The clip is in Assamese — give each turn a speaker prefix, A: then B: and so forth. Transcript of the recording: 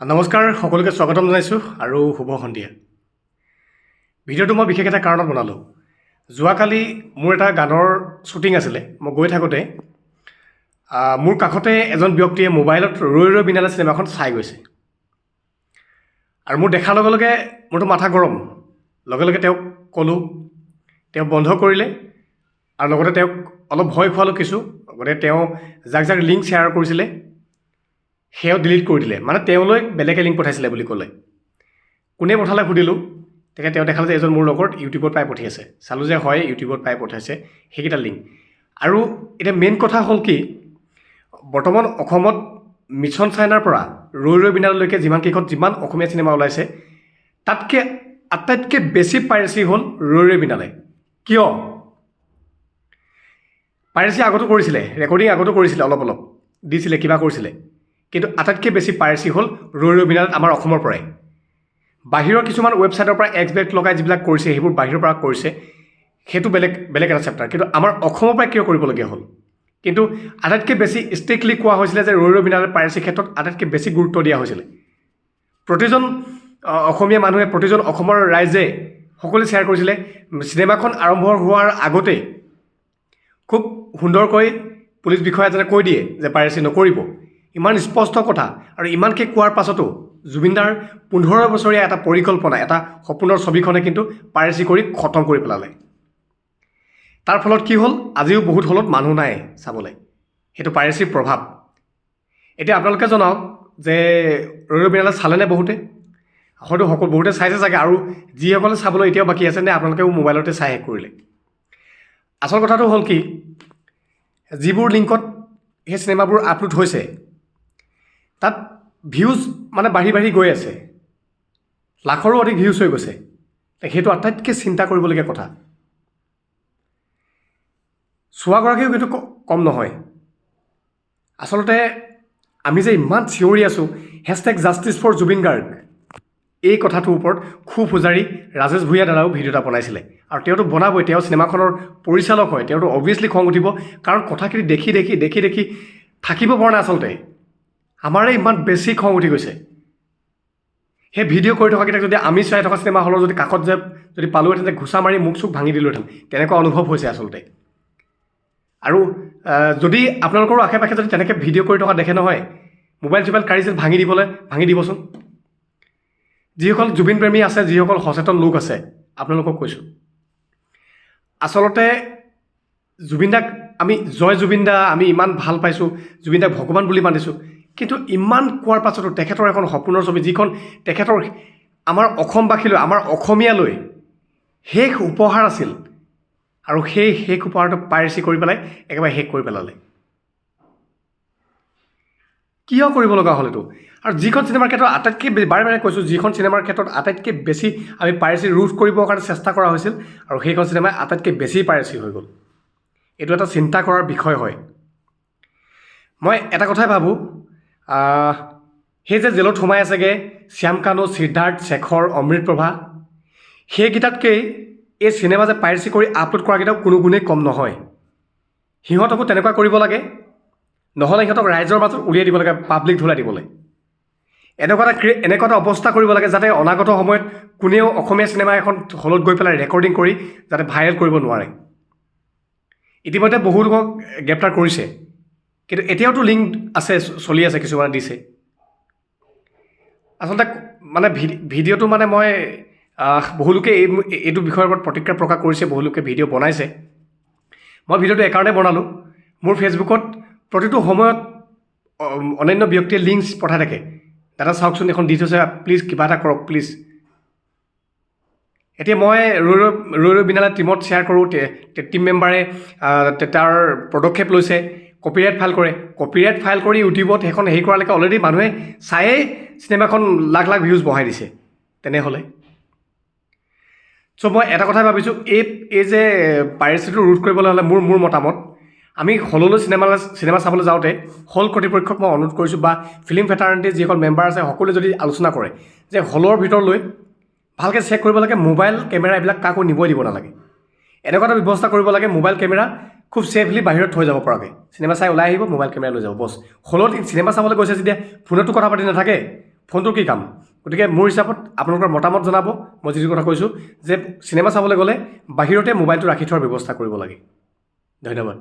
A: নমস্কাৰ সকলোকে স্বাগতম জনাইছোঁ আৰু শুভ সন্ধিয়া। ভিডিঅ'টো মই বিশেষ এটা কাৰণত বনালোঁ। যোৱাকালি মোৰ এটা গানৰ শ্বুটিং আছিলে মই গৈ থাকোঁতে মোৰ কাষতে এজন ব্যক্তিয়ে মোবাইলত ৰৈ ৰৈ বিনালে চিনেমাখন চাই গৈছে। আৰু মোৰ দেখাৰ লগে লগে মোৰতো মাথা গৰম। লগে লগে তেওঁক ক'লোঁ তেওঁ বন্ধ কৰিলে আৰু লগতে তেওঁক অলপ ভয় খোৱালোঁ কিছু। লগতে তেওঁ যাক যাক লিংক শ্বেয়াৰ কৰিছিলে সেয়াও ডিলিট কৰি দিলে। মানে তেওঁলৈ বেলেগে লিংক পঠাইছিলে বুলি ক'লে। কোনে পঠালে সুধিলোঁ। তেতিয়া তেওঁ দেখালে যে এজন মোৰ লগত ইউটিউবত পাই পঠিয়াইছে চালোঁ যে হয় ইউটিউবত পাই পঠাইছে। সেইকেইটা লিংক আৰু এতিয়া মেইন কথা হ'ল কি বৰ্তমান অসমত মিছন চাইনাৰ পৰা ৰৈ ৰৈ বিনালৈকে যিমানকেইখন যিমান অসমীয়া চিনেমা ওলাইছে তাতকৈ আটাইতকৈ বেছি পাইৰেচি হ'ল ৰৈ ৰৈ বিনালে। কিয়? পাইৰেচি আগতো কৰিছিলে ৰেকৰ্ডিং আগতো কৰিছিলে অলপ অলপ। দিছিলে কিবা কৰিছিলে। কিন্তু আটাইতকৈ বেছি পাইৰেচি হ'ল ৰৈ ৰৈ বিনালত আমাৰ অসমৰ পৰাই। বাহিৰৰ কিছুমান ৱেবছাইটৰ পৰা এক্স বেক লগাই যিবিলাক কৰিছে সেইবোৰ বাহিৰৰ পৰা কৰিছে সেইটো বেলেগ বেলেগ এটা চেপ্টাৰ কিন্তু আমাৰ অসমৰ পৰাই কিয় কৰিবলগীয়া হ'ল? কিন্তু আটাইতকৈ বেছি ষ্ট্ৰিক্টলি কোৱা হৈছিলে যে ৰৈ ৰৈ বিনালে পাইৰেচিৰ ক্ষেত্ৰত আটাইতকৈ বেছি গুৰুত্ব দিয়া হৈছিলে। প্ৰতিজন অসমীয়া মানুহে প্ৰতিজন অসমৰ ৰাইজে সকলোৱে শ্বেয়াৰ কৰিছিলে। চিনেমাখন আৰম্ভ হোৱাৰ আগতেই খুব সুন্দৰকৈ পুলিচ বিষয়া এজনে কৈ দিয়ে যে পাইৰেচি নকৰিব। ইমান স্পষ্ট কথা আৰু ইমানকৈ কোৱাৰ পাছতো জুবিনদাৰ পোন্ধৰ বছৰীয়া এটা পৰিকল্পনা এটা সপোনৰ ছবিখনে কিন্তু পাইৰেচি কৰি খতম কৰি পেলালে। তাৰ ফলত কি হ'ল? আজিও বহুত হলত মানুহ নাই চাবলৈ। সেইটো পাইৰেচিৰ প্ৰভাৱ। এতিয়া আপোনালোকে জনাওক যে ৰৈ ৰৈ বিনালে চালেনে বহুতে? হয়তো সকলো বহুতে চাইছে চাগে। আৰু যিসকলে চাবলৈ এতিয়াও বাকী আছে নে আপোনালোকেও মোবাইলতে চাই শেষ কৰিলে? আচল কথাটো হ'ল কি যিবোৰ লিংকত সেই চিনেমাবোৰ আপলোড হৈছে তাত ভিউজ মানে বাঢ়ি বাঢ়ি গৈ আছে। লাখৰো অধিক ভিউজ হৈ গৈছে। সেইটো আটাইতকৈ চিন্তা কৰিবলগীয়া কথা। চোৱাগৰাকীও কিন্তু কম নহয়। আচলতে আমি যে ইমান চিঞৰি আছোঁ hashtag justice for Zubeen Garg. এই কথাটোৰ ওপৰত খুব পূজাৰী ৰাজেশ ভূঞা দাদাও ভিডিঅ' এটা বনাইছিলে। আৰু তেওঁতো বনাবই তেওঁ চিনেমাখনৰ পৰিচালক হয় তেওঁতো অবভিয়াছলি খং উঠিব। কাৰণ কথাখিনি দেখি দেখি দেখি দেখি থাকিব পৰা নাই আচলতে। আমাৰে ইমান বেছি খং উঠি গৈছে। সেই ভিডিঅ' কৰি থকাকেইটাক যদি আমি চাই থকা চিনেমা হলৰ যদি কাষত যে যদি পালোহেঁতেন যে ঘোচা মাৰি মুখ চুখ ভাঙি দিলোহেঁতেন তেনেকুৱা অনুভৱ হৈছে আচলতে? আৰু যদি আপোনালোকৰো আশে পাশে যদি তেনেকৈ ভিডিঅ' কৰি থকা দেখে নহয়, মোবাইল চোবাইল কাঢ়িছিল ভাঙি দিবলৈ, ভাঙি দিবচোন। যিসকল জুবিন প্ৰেমী আছে, যিসকল সচেতন লোক আছে, আপোনালোকক কৈছোঁ। আচলতে জুবিন দাক আমি জয় জুবিন দা আমি ইমান ভালো পাইছোঁ জুবিন দাক ভগৱান বুলি মানিছোঁ। কিন্তু ইমান কোৱাৰ পাছতো তেখেতৰ এখন সপোনৰ ছবি যিখন তেখেতৰ আমাৰ অসমবাসীলৈ, আমাৰ অসমীয়ালৈ শেষ উপহাৰ আছিল আৰু সেই শেষ উপহাৰটো পাইৰেচি কৰি পেলাই একেবাৰে শেষ কৰি পেলালে। কিয় কৰিব লগা হ'ল এইটো? আৰু যিখন চিনেমাৰ ক্ষেত্ৰত আটাইতকৈ বাৰে বাৰে কৈছোঁ, যিখন চিনেমাৰ ক্ষেত্ৰত আটাইতকৈ বেছি আমি পাইৰেচি ৰোধ কৰিবৰ কাৰণে চেষ্টা কৰা হৈছিল আৰু সেইখন চিনেমাই আটাইতকৈ বেছি পাইৰেচি হৈ গ'ল। এইটো এটা চিন্তা কৰাৰ বিষয় হয়। মই এটা কথাই ভাবোঁ সেই যে জেলত সোমাই আছেগৈ শ্যাম কানু সিদ্ধাৰ্থ শেখৰ অমৃতপ্ৰভা সেইকেইটাতকৈ এই চিনেমা যে পাইৰেচি কৰি আপলোড কৰাকেইটাও কোনো গুণেই কম নহয়। সিহঁতকো তেনেকুৱা কৰিব লাগে নহ'লে সিহঁতক ৰাইজৰ মাজত উলিয়াই দিব লাগে পাব্লিক ধুলাই দিবলৈ। এনেকুৱা এটা এনেকুৱা এটা অৱস্থা কৰিব লাগে যাতে অনাগত সময়ত কোনেও অসমীয়া চিনেমা এখন হলত গৈ পেলাই ৰেকৰ্ডিং কৰি যাতে ভাইৰেল কৰিব নোৱাৰে। ইতিমধ্যে বহু লোকক গ্ৰেপ্তাৰ কৰিছে। কিন্তু এতিয়াওতো লিংক আছে চলি আছে কিছুমানে দিছে। আচলতে মানে ভিডিঅ'টো মানে মই বহুলোকে এই এইটো বিষয়ৰ ওপৰত প্ৰতিক্ৰিয়া প্ৰকাশ কৰিছে বহুলোকে ভিডিঅ' বনাইছে। মই ভিডিঅ'টো এইকাৰণে বনালোঁ। মোৰ ফেচবুকত প্ৰতিটো সময়ত অন্যান্য ব্যক্তিয়ে লিংকছ পঠাই থাকে। দাদা চাওকচোন এখন দি থৈছে প্লিজ কিবা এটা কৰক প্লিজ এতিয়া মই ৰৈ ৰৈ ৰৈ ৰৈ বিনালে টীমত শ্বেয়াৰ কৰোঁ টীম মেম্বাৰে তাৰ পদক্ষেপ লৈছে। কপিৰাইট ফাইল কৰে। কপিৰাইট ফাইল কৰি ইউটিউবত সেইখন হেৰি কৰালৈকে অলৰেডি মানুহে চায়েই চিনেমাখন লাখ লাখ ভিউজ বঢ়াই দিছে। তেনেহ'লে। চ' মই এটা কথাই ভাবিছোঁ, এই এই যে পাইৰেচিটো ৰোধ কৰিবলৈ হ'লে মোৰ মোৰ মতামত, আমি হললৈ চিনেমা চিনেমা চাবলৈ যাওঁতে হল কৰ্তৃপক্ষক মই অনুৰোধ কৰিছোঁ বা ফিল্ম ফেটাৰ্নিটিৰ যিসকল মেম্বাৰ আছে সকলোৱে যদি আলোচনা কৰে যে হলৰ ভিতৰলৈ ভালকৈ চেক কৰিব লাগে মোবাইল কেমেৰা এইবিলাক কাকো নিবই দিব নালাগে। এনেকুৱা এটা ব্যৱস্থা কৰিব লাগে মোবাইল কেমেৰা খুব ছেফলি বাহিৰত থৈ যাব পৰাকৈ। চিনেমা চাই ওলাই আহিব মোবাইল কেমেৰা লৈ যাব। বছ হলত চিনেমা চাবলৈ গৈছে যেতিয়া ফোনতো কথা পাতি নাথাকে ফোনটোৰ কি কাম? গতিকে মোৰ হিচাপত আপোনালোকৰ মতামত জনাব। মই যিটো কথা কৈছোঁ যে চিনেমা চাবলৈ গ'লে বাহিৰতে মোবাইলটো ৰাখি থোৱাৰ ব্যৱস্থা কৰিব লাগে। ধন্যবাদ।